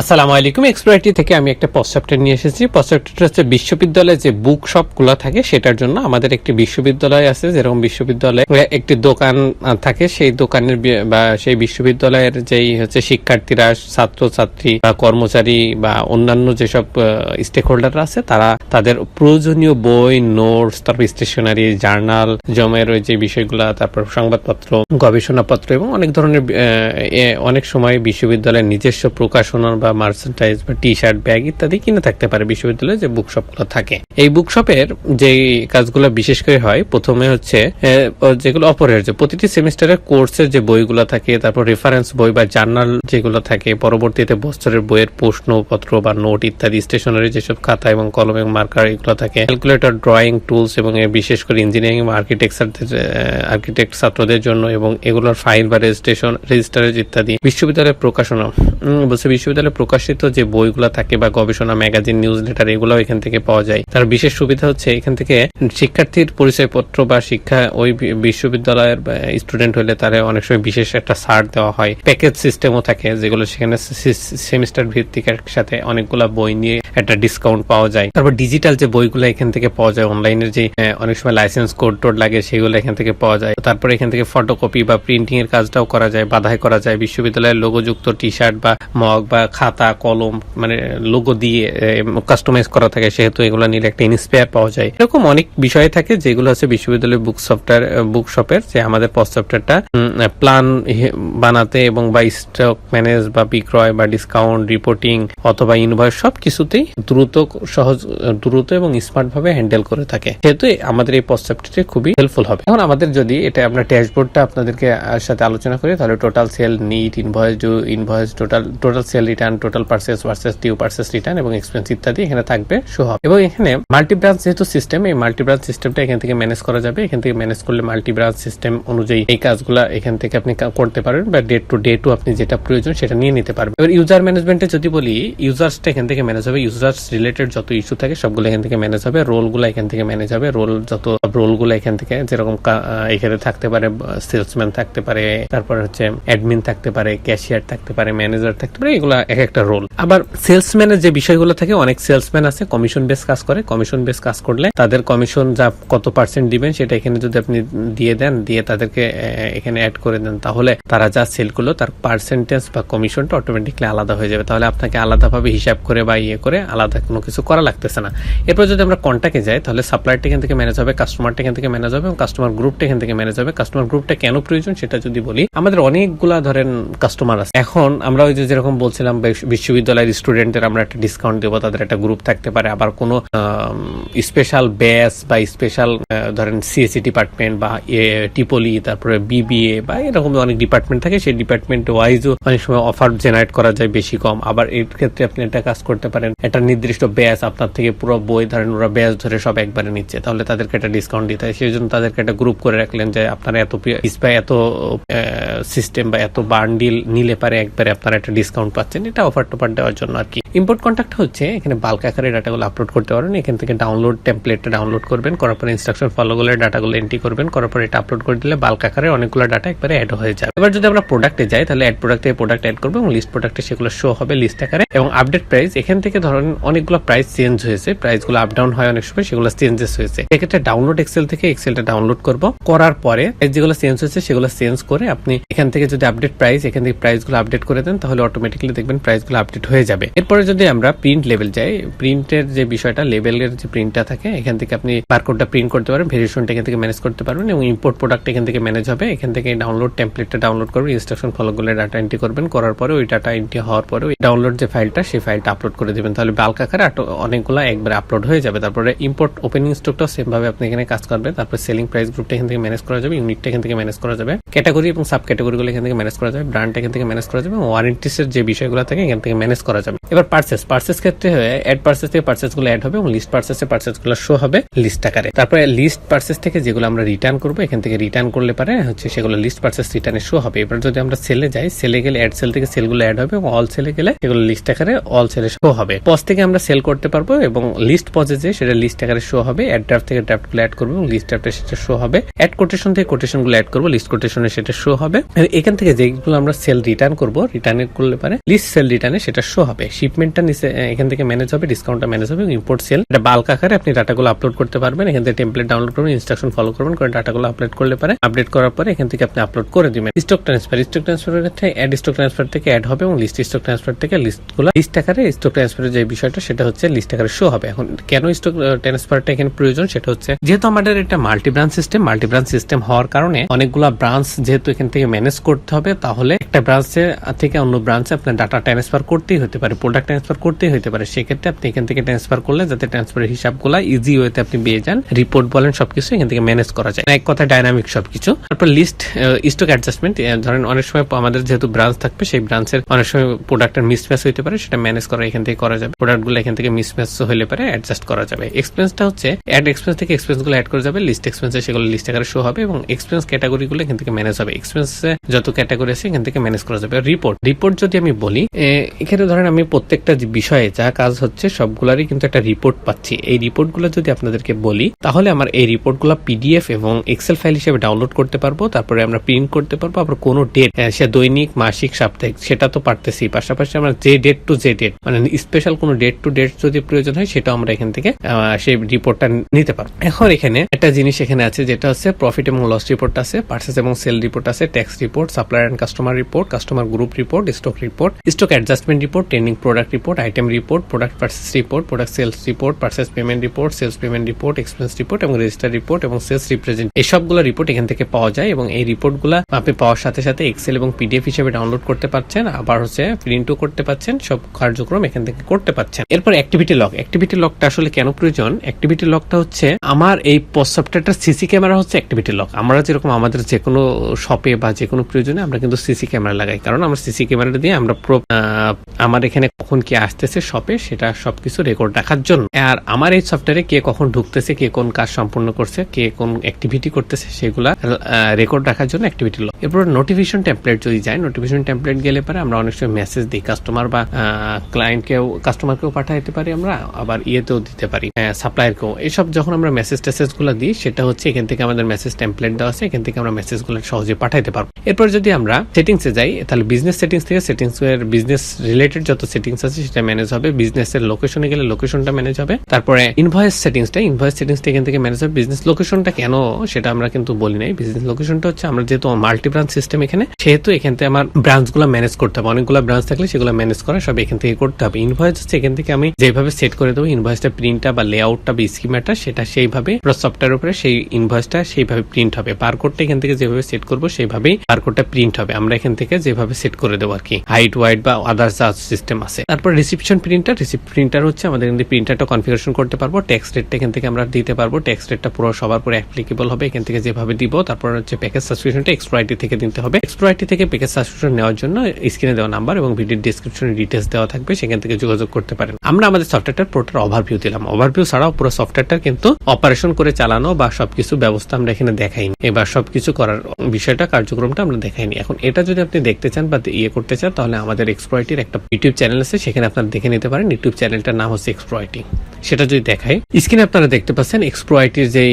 আসসালামু আলাইকুম এক্সপ্রাইটি থেকে আমি একটা পশ্চাপ্টার নিয়ে এসেছি। পশ্চাপ্টারটা হচ্ছে বিশ্ববিদ্যালয়ে যে বুক শপ খোলা থাকে, সেটার জন্য আমাদের একটি বিশ্ববিদ্যালয় আছে, যেরকম বিশ্ববিদ্যালয়ে একটি দোকান থাকে, সেই দোকানের বা সেই বিশ্ববিদ্যালয়ের যেই হচ্ছে শিক্ষার্থীরা, ছাত্রছাত্রী বা কর্মচারী বা অন্যান্য যেসব স্টেক হোল্ডাররা আছে, তারা তাদের প্রয়োজনীয় বই নোটস তারপর স্টেশনারি জার্নাল জমের ওই যে বিষয়গুলা, তারপর সংবাদপত্র, গবেষণাপত্র এবং অনেক ধরনের অনেক সময় বিশ্ববিদ্যালয়ের নিজস্ব প্রকাশনা বা মার্চেন্টাইজ বা টি শার্ট ব্যাগ ইত্যাদি কিনে থাকতে পারে বিশ্ববিদ্যালয়ে যে বুকশপগুলো থাকে। এই বুকশপের যে কাজগুলো বিশেষ করে হয়, প্রথমে হচ্ছে যেগুলো অপরিহার্য প্রতিটি সেমিস্টারের কোর্সের যে বইগুলো থাকে, তারপর রেফারেন্স বই বা জার্নাল যেগুলো থাকে, পরবর্তীতে বছরের বইয়ের প্রশ্নপত্র বা নোট ইত্যাদি স্টেশনারি যেসব খাতা এবং কলম এবং মার্কার এগুলো থাকে। ক্যালকুলেটর ড্রয়িং টুলস এবং বিশেষ করে ইঞ্জিনিয়ারিং এবং আর্কিটেকচারদের আর্কিটেক্ট ছাত্রদের জন্য এবং এগুলোর ফাইল বা রেজিস্ট্রেশন রেজিস্টারেজ ইত্যাদি। বিশ্ববিদ্যালয়ের প্রকাশনা। বলছে বিশ্ববিদ্যালয়ে প্রকাশিত যে বইগুলো থাকে বা গবেষণা ম্যাগাজিন নিউজ লেটার এগুলো এখান থেকে পাওয়া যায়। তার বিশেষ সুবিধা হচ্ছে এখান থেকে শিক্ষার্থীর পরিচয়পত্র বা শিক্ষা ওই বিশ্ববিদ্যালয়ের স্টুডেন্ট হলে তারা অনেক সময় বিশেষ একটা ছাড় দেওয়া হয়। প্যাকেজ সিস্টেমও থাকে যেগুলো সেখানে সেমিস্টার ভিত্তিক সাথে অনেকগুলা বই নিয়ে একটা ডিসকাউন্ট পাওয়া যায়। তারপর ডিজিটাল যে বইগুলো এখান থেকে পাওয়া যায় অনলাইনের যে অনেক সময় লাইসেন্স কোড টোড লাগে, সেগুলো এখান থেকে পাওয়া যায়। তারপরে এখান থেকে ফটোকপি বা প্রিন্টিং এর কাজটাও করা যায়, বাধাই করা যায়। বিশ্ববিদ্যালয়ের লোগোযুক্ত টি শার্ট বা মগ বা খাতা, কলম মানে লোগো দিয়ে কাস্টমাইজ করা থাকে, সেহেতু এগুলো নিলে একটা ইন্সপায়ার পাওয়া যায়। এরকম অনেক বিষয় থাকে, যেগুলো হচ্ছে বিশ্ববিদ্যালয়ের বুক সফটওয়্যার বুক শপের যে আমাদের পস্ট সফটওয়্যারটা প্ল্যান বানাতে এবং বা স্টক ম্যানেজ বা বিক্রয় বা ডিসকাউন্ট রিপোর্টিং অথবা ইনভয়েস সব কিছুতেই দ্রুত, সহজ দ্রুত এবং স্মার্ট ভাবে হ্যান্ডেল করে থাকে। সেহেতু আমাদের এই সফটওয়্যারটি খুবই হেল্পফুল হবে। এখন আমাদের যদি এটা আমরা ড্যাশবোর্ডটা আপনাদেরকে সাথে আলোচনা করি, তাহলে total sale net invoice due invoice total total sale return total purchase versus due purchase return এবং এক্সপেন্স ইত্যাদি এখানে থাকবে শো হবে। এবং এখানে মাল্টি ব্রাঞ্চ যেহেতু সিস্টেম এই মাল্টি ব্রাঞ্চ সিস্টেমটা এখান থেকে ম্যানেজ করা যাবে। এখান থেকে ম্যানেজ করলে মাল্টি ব্রাঞ্চ সিস্টেম অনুযায়ী এই কাজগুলো এখান থেকে আপনি করতে পারেন বা ডে টু ডে টু আপনি যেটা প্রয়োজন সেটা নিয়ে নিতে পারবেন। এবার ইউজার ম্যানেজমেন্টে যদি বলি ইউজার্সটা এখান থেকে ম্যানেজ হবে। ইউজার্স রিলেটেড যত ইস্যু থাকে সবগুলো এখান থেকে ম্যানেজ হবে রোলগুলো এখান থেকে ম্যানেজ হবে রোল যত রোলগুলো এখান থেকে, যেরকম এখানে থাকতে পারে সেলসম্যান থাকতে পারে, তারপর হচ্ছে অ্যাডমিন থাকতে পারে ক্যাশিয়ার থাকতে পারে ম্যানেজার থাকতে পারে, এগুলো এক একটা রোল আবার সেলসম্যানের যে বিষয়গুলো থাকে, অনেক সেলসম্যান আছে কমিশন বেস কাজ করে কমিশন বেস কাজ করলে তাদের কমিশন যা কত পার্সেন্ট দিবেন, সেটা এখানে যদি আপনি দিয়ে দেন, দিয়ে তাদেরকে এখানে অ্যাড করে দেন, তাহলে তারা যা সেল করল, তার পার্সেন্টেজ বা কমিশনটা অটোমেটিকলি আলাদা হয়ে যাবে। তাহলে আপনাকে আলাদাভাবে হিসাব করে বা ইয়ে করে আলাদা কোনো কিছু করা লাগতেছে না। এরপর যদি আমরা কন্ট্যাক্টে যাই, তাহলে সাপ্লাইটা এখান থেকে ম্যানেজ হবে কাস্টমারটা এখান থেকে ম্যানেজ হবে এবং কাস্টমার গ্রুপটা এখান থেকে ম্যানেজ হবে। কাস্টমার গ্রুপটা কেন প্রয়োজন সেটা যদি বলি, আমাদের অনেকগুলা ধরেন কাস্টমার আছে। এখন আমরা ওই যে যেরকম বলছিলাম বিশ্ববিদ্যালয়ের স্টুডেন্টের আমরা একটা ডিসকাউন্ট দেবো, তাদের একটা গ্রুপ থাকতে পারে। আবার কোনো স্পেশাল ব্যাচ বা স্পেশাল ধরেন সিএসসি ডিপার্টমেন্ট বা টিপলি তারপরে বিবিএ বা এরকম অনেক ডিপার্টমেন্ট থাকে। সেই ডিপার্টমেন্ট ওয়াইজও অনেক সময় অফার জেনারেট করা যায় বেশি কম। আবার এর ক্ষেত্রে আপনি একটা কাজ করতে পারেন, একটা নির্দিষ্ট ব্যাস আপনার থেকে পুরো বই ধরেন, ওরা ব্যাচ ধরে সব একবারে নিচ্ছে। তাহলে তাদেরকে একটা ডিসকাউন্ট দিতে হয়। সেই জন্য তাদেরকে একটা গ্রুপ করে রাখলেন যে আপনারা এত ইস্পা এত সিস্টেম বা এত বান্ডিল নিলে পারে একবারে আপনারা একটা ডিসকাউন্ট পাচ্ছেন। এটা অফার টফার দেওয়ার জন্য আর কি। ইম্পোর্ট কন্ট্যাক্ট হচ্ছে, এখানে বাল্ক আকারে ডাটাগুলো আপলোড করতে পারেন। এখান থেকে ডাউনলোড টেমপ্লেটটা ডাউনলোড করবেন। করার পরে ইনস্ট্রাকশন ফলো করে ডাটাগুলো এন্ট্রি করবেন। করার পরে এটা আপলোড করে দিলে বাল্ক আকারে অনেকগুলো ডাটা একবারে অ্যাড হয়ে যাবে। এবার যদি আমরা প্রোডাক্টে যাই, তাহলে অ্যাড প্রোডাক্টে প্রোডাক্ট অ্যাড করব এবং লিস্ট প্রোডাক্টে সেগুলো শো হবে লিস্ট আকারে। এবং আপডেট প্রাইস এখান থেকে ধরেন অনেকগুলো প্রাইস চেঞ্জ হয়েছে। প্রাইসগুলো আপ ডাউন হয় অনেক সময়, সেগুলো চেঞ্জেস হয়েছে। এক্ষেত্রে ডাউনলোড এক্সেল থেকে এক্সেলটা ডাউনলোড করব। করার পরে যেগুলো চেঞ্জ হয়েছে, সেগুলো চেঞ্জ করে আপনি এখান থেকে যদি আপডেট প্রাইস এখান থেকে প্রাইসগুলো আপডেট করে দেন, তাহলে অটোমেটিক্যালি দেখবেন প্রাইসগুলো আপডেট হয়ে যাবে। এরপরে যদি আমরা প্রিন্ট লেভেল যাই প্রিন্টের যে বিষয়টা লেভেলের যে প্রিন্টটা থাকে, এখান থেকে আপনি বারকোডটা প্রিন্ট করতে পারেন ভেরিয়েশনটা এখান থেকে ম্যানেজ করতে পারবেন এবং ইম্পোর্ট প্রোডাক্ট এখান থেকে ম্যানেজ হবে। এখান থেকে ডাউনলোড টেমপ্লেটটা ডাউনলোড করবেন ইনস্ট্রাকশন ফলো করলে ডাটা এন্ট্রি করবেন, করার পরে ওই ডাটা এন্ট্রি হওয়ার পরে ডাউনলোড যে ফাইলটা সেই ফাইলটা আপলোড করে দিবেন। তাহলে বাল্ক আকারে অনেকগুলো একবারে আপলোড হয়ে যাবে। তারপরে ইম্পোর্ট ওপেনিং স্টকটাও সেম ভাবে আপনি এখানে কাজ করবে তারপরে সেলিং প্রাইস গ্রুপটা এখান থেকে ম্যানেজ করা যাবে ইউনিটটা এখান থেকে ম্যানেজ করা যাবে। ক্যাটাগরি এবং সাব ক্যাটাগরিগুলো এখান থেকে ম্যানেজ করা যাবে ব্র্যান্ড এখান থেকে ম্যানেজ করা যাবে এবং ওয়ারেন্টিসের যে বিষয়গুলো থাকে এখান থেকে ম্যানেজ করা যাবে। এবার পার্সেস পার্সেস ক্ষেত্রে অ্যাড পার্সেস থেকে পার্সেসগুলো অ্যাড হবে এবং লিস্ট পার্সেসগুলো শো হবে লিস্ট আকারে। তারপরে লিস্ট পার্সেস থেকে যেগুলো আমরা রিটার্ন করব, এখান থেকে রিটার্ন করলে পারে হচ্ছে সেগুলো লিস্ট পার্সেস রিটার্নে শো হবে। এবার যদি আমরা সেলে যাই সেলে গেলে অ্যাড সেল থেকে সেলগুলো অ্যাড হবে এবং অল সেলে গেলে সেগুলো লিস্ট আকারে অল সেলে শো হবে। পজ থেকে আমরা সেল করতে পারব এবং লিস্ট পজে যে, সেটা লিস্ট আকারে শো হবে অ্যাড ড্রাফট থেকে ড্রাফটগুলো অ্যাড করব এবং লিস্ট ড্রাফটে সেটা শো হবে। অ্যাড কোটেশন থেকে কোটেশনগুলো অ্যাড করব লিস্ট কোটেশনে সেটা শো হবে। এখান থেকে যেগুলো আমরা সেল রিটার্ন করব রিটার্ন করলে পারে লিস্ট সেল রিটার্নে সেটা শো হবে। শিপমেন্টটা নিচে এখান থেকে ম্যানেজ হবে ডিসকাউন্টটা ম্যানেজ হবে ইম্পোর্ট সেল এটা বাল্ক আকারে আপনি ডাটাগুলো আপলোড করতে পারবেন। এখান থেকে টেমপ্লেট ডাউনলোড করবেন ইনস্ট্রাকশন ফলো করবেন, করে ডাটাগুলো আপলোড করলে পারে। আপডেট করার পরে এখান থেকে আপনি আপলোড করে দিবেন। স্টক ট্রান্সফার স্টক ট্রান্সফারের ক্ষেত্রে অ্যাড স্টক ট্রান্সফার থেকে অ্যাড হবে এবং লিস্ট স্টক ট্রান্সফার থেকে লিস্টগুলো লিস্ট আকারে স্টক ট্রান্সফারের যে বিষয়টা, সেটা হচ্ছে লিস্ট আকারে শো হবে। এখন কেন স্টক ট্রান্সফারটা এখানে প্রয়োজন সেটা হচ্ছে, যেহেতু আমাদের এটা multi branch system multi branch system হওয়ার কারণে অনেকগুলা ব্রাঞ্চ যেহেতু এখান থেকে ম্যানেজ করতে হবে, তাহলে একটা ব্রাঞ্চে থেকে অন্য ব্রাঞ্চে আপনার ডাটা ট্রান্সফার করতেই হতে পারে প্রোডাক্ট ট্রান্সফার করতেই হতে পারে। সেক্ষেত্রে আপনি এখান থেকে ট্রান্সফার করলে যাতে ট্রান্সফারের হিসাবগুলো ইজি ওয়েতে আপনি পেয়ে যান রিপোর্ট বলেন, সবকিছু এখান থেকে ম্যানেজ করা যায়। এক কথা ডাইনামিক সবকিছু। তারপর লিস্ট স্টক অ্যাডজাস্টমেন্ট ধরেন অনেক সময় আমাদের যেহেতু ব্রাঞ্চ থাকবে, সেই ব্রাঞ্চের অনেক সময় প্রোডাক্টের মিসম্যাচ হইতে পারে, সেটা ম্যানেজ করা এখান থেকে করা যাবে। প্রোডাক্টগুলো এখান থেকে মিসম্যাচ হলে পারে অ্যাডজাস্ট করা যাবে। এক্সপেন্সটা হচ্ছে অ্যাড এক্সপেন্স থেকে এক্সপেন্সগুলো অ্যাড করা যাবে লিস্ট এক্সপেন্সে সেগুলো লিস্ট আকারে শো হবে এবং এক্সপেন্স ক্যাটাগরি গুলো এখান থেকে ম্যানেজ হবে। এক্সপেন্স যত ক্যাটাগরি আছে এখান থেকে ম্যানেজ করা যাবে। রিপোর্ট রিপোর্ট যদি আমি বলি এখানে ধরেন আমি প্রত্যেকটা বিষয়ে যা কাজ হচ্ছে সবগুলারই কিন্তু একটা রিপোর্ট পাচ্ছি। এই রিপোর্টগুলো যদি আপনাদেরকে বলি, তাহলে আমার এই রিপোর্টগুলো পিডিএফ এবং এক্সেল ফাইল হিসেবে ডাউনলোড করতে পারব, তারপরে আমরা প্রিন্ট করতে পারব, আবার কোনো ডেট সে দৈনিক, মাসিক, সাপ্তাহিক, সেটা তো পারতেছি। পাশাপাশি আমরা যে ডেট টু যে ডেট মানে স্পেশাল কোনো ডেট টু ডেট যদি প্রয়োজন হয় সেটা আমরা এখান থেকে সেই রিপোর্টটা নিতে পারব। এখন এখানে একটা জিনিস এখানে আছে, যেটা হচ্ছে প্রফিট এবং লস রিপোর্ট আছে পার্সেস এবং সেল রিপোর্ট আছে tax report supplier and customer report customer group report stock report stock adjustment report trending product report item report product purchase report product sales report purchase payment report sales payment report expense report এবং register report এবং sales represent এই সবগুলো report এখান থেকে পাওয়া যায় এবং এই রিপোর্ট রিপোর্টগুলো আপনি পাওয়ার সাথে সাথে এক্সেল এবং পিডিএফ হিসেবে ডাউনলোড করতে পারছেন, আবার হচ্ছে প্রিন্টও করতে পারছেন, সব কার্যক্রম এখান থেকে করতে পারছেন। এরপর অ্যাক্টিভিটি লক অ্যাক্টিভিটি লকটা আসলে কেন প্রয়োজন? অ্যাক্টিভিটি লকটা হচ্ছে, আমার এই সফটওয়্যারটা সিসি ক্যামেরা হচ্ছে অ্যাক্টিভিটি লক আমরা যেরকম আমাদের যে কোনো শপে বা যে কোনো প্রয়োজনে আমরা কিন্তু সিসি ক্যামেরা লাগাই। কারণ আমরা সিসি ক্যামেরাটা দিয়ে আমরা আমার এখানে কখন কি আসতেছে শপে সেটা সবকিছু রেকর্ড রাখার জন্য। আর আমার এই সফটওয়্যারে কে কখন ঢুকতেছে, কে কোন কাজ সম্পূর্ণ করছে, কে কোন অ্যাক্টিভিটি করতেছে, সেগুলা রেকর্ড রাখার জন্য অ্যাক্টিভিটি লক এরপর নোটিফিকেশন টেমপ্লেট যদি যায় নোটিফিকেশন টেমপ্লেট গেলে পরে আমরা অনেক সময় মেসেজ দিই। কাস্টমার বা ক্লায়েন্টকেও কাস্টমারকেও পাঠাইতে পারি আমরা, আবার ইয়েতেও দিতে পারি সাপ্লায়ারকেও এসব যখন আমরা মেসেজ টেসেজগুলো দিই, সেটা হচ্ছে এখান থেকে আমাদের মেসেজ টেমপ্লেট দেওয়া আছে, এখান থেকে আমরা মেসেজগুলো সহজে পাঠাইতে পারব। এরপর যদি আমরা সেটিংসে যাই, তাহলে বিজনেস সেটিংস থেকে সেটিংস এর বিজনেস রিলেটেড যত সেটিংস আছে, সেটা ম্যানেজ হবে। বিজনেস এর লোকেশনে গেলে লোকেশনটা ম্যানেজ হবে। তারপরে ইনভয়েস সেটিংসটা ইনভয়েস সেটিংসটা এখান থেকে ম্যানেজ হবে। বিজনেস লোকেশনটা কেন, সেটা আমরা কিন্তু বলি নাই। বিজনেস লোকেশনটা হচ্ছে আমরা যেহেতু মাল্টি ব্রাঞ্চ সিস্টেম এখানে, সেহেতু এখান থেকে আমার ব্রাঞ্চগুলো ম্যানেজ করতে হবে। অনেকগুলো ব্রাঞ্চ থাকলে সেগুলো ম্যানেজ করা সব এখান থেকে করতে হবে। ইনভয়েস হচ্ছে এখান থেকে আমি যেভাবে সেট করে দেবো ইনভয়েসটা প্রিন্টটা বা লেআউটটা বা স্কিমাটা সেটা সেইভাবে সফটওয়্যার উপরে সেই ইনভয়েসটা সেইভাবে প্রিন্ট হবে। বারকোডটা এখান থেকে যেভাবে সেট করব সেইভাবেই বারকোডটা প্রিন্ট হবে। আমরা এখান থেকে যেভাবে সেট করে দেবো আর কি। হাইট ওয়াইড বা আদার্স যা সিস্টেম আছে। তারপর রিসিপশন প্রিন্টার রিসিপ্ট প্রিন্টার হচ্ছে আমাদের এখান থেকে প্রিন্টারটা কনফিগারেশন করতে পারব। ট্যাক্স রেটটা এখান থেকে আমরা দিতে পারব। ট্যাক্স রেটটা পুরো সবার পুরো অ্যাপ্লিকেবল হবে। এখান থেকে যেভাবে দিব, তারপর হচ্ছে প্যাকেজ সাবস্ক্রিপশনটা এক্সপ্রাইটি থেকে দিতে হবে। এক্সপ্রাইটি থেকে প্যাকেজ সাবস্ক্রিপশন নেওয়ার জন্য স্ক্রিনে দেওয়া নাম্বার এবং ভিডিও ডিসক্রিপশনে ডিটেলস দেওয়া থাকবে। সেখান থেকে যোগাযোগ করতে পারেন। আমরা আমাদের সফটওয়্যারটার পুরোটার ওভারভিউ দিলাম। ওভারভিউ ছাড়াও পুরো সফটওয়্যারটা কিন্তু অপারেশন করে চালানো বা সবকিছু ব্যবস্থা আমরা এখানে দেখাইনি। এবার সবকিছু করার বিষয়টা, কার্যক্রমটা আমরা দেখাইনি। এখন এটা যদি আপনি দেখতে চান বা ইয়ে করতে চান, তাহলে আমাদের এক্সপ্রয়টির একটা ইউটিউব চ্যানেল আছে, সেখানে আপনার দেখে নিতে পারেন। ইউটিউব চ্যানেলটার নাম হচ্ছে এক্সপ্রয়টি সেটা যদি দেখাই, স্ক্রিনে আপনারা দেখতে পাচ্ছেন এক্সপ্রয়টির যে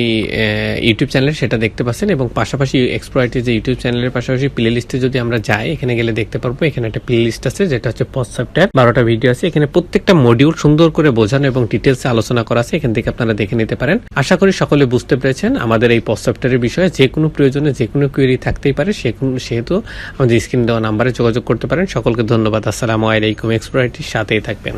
ইউটিউব চ্যানেল সেটা দেখতে পাচ্ছেন এবং পাশাপাশি এক্সপ্রয়টির যে ইউটিউব চ্যানেলের পাশাপাশি প্লে লিস্টে যদি আমরা যাই, এখানে গেলে দেখতে পারব, এখানে একটা প্লে লিস্ট আছে, যেটা হচ্ছে সফটওয়্যার বারোটা ভিডিও আছে, এখানে প্রত্যেকটা মডিউল সুন্দর করে বোঝানো এবং ডিটেলসে আলোচনা করা আছে, এখান থেকে আপনারা দেখে নিতে পারেন। আশা করি সকলে বুঝতে পেরেছেন আমাদের এই সফটওয়্যারের বিষয়ে, যে কোনো প্রয়োজনে যে কোনো কোয়েরি থাকতেই পারে, সে সেহেতু আমাদের স্ক্রিন দেওয়া নাম্বারে যোগাযোগ করতে পারেন। সকলকে ধন্যবাদ, আসসালামু আলাইকুম এক্সপ্রয়টির সাথেই থাকবেন।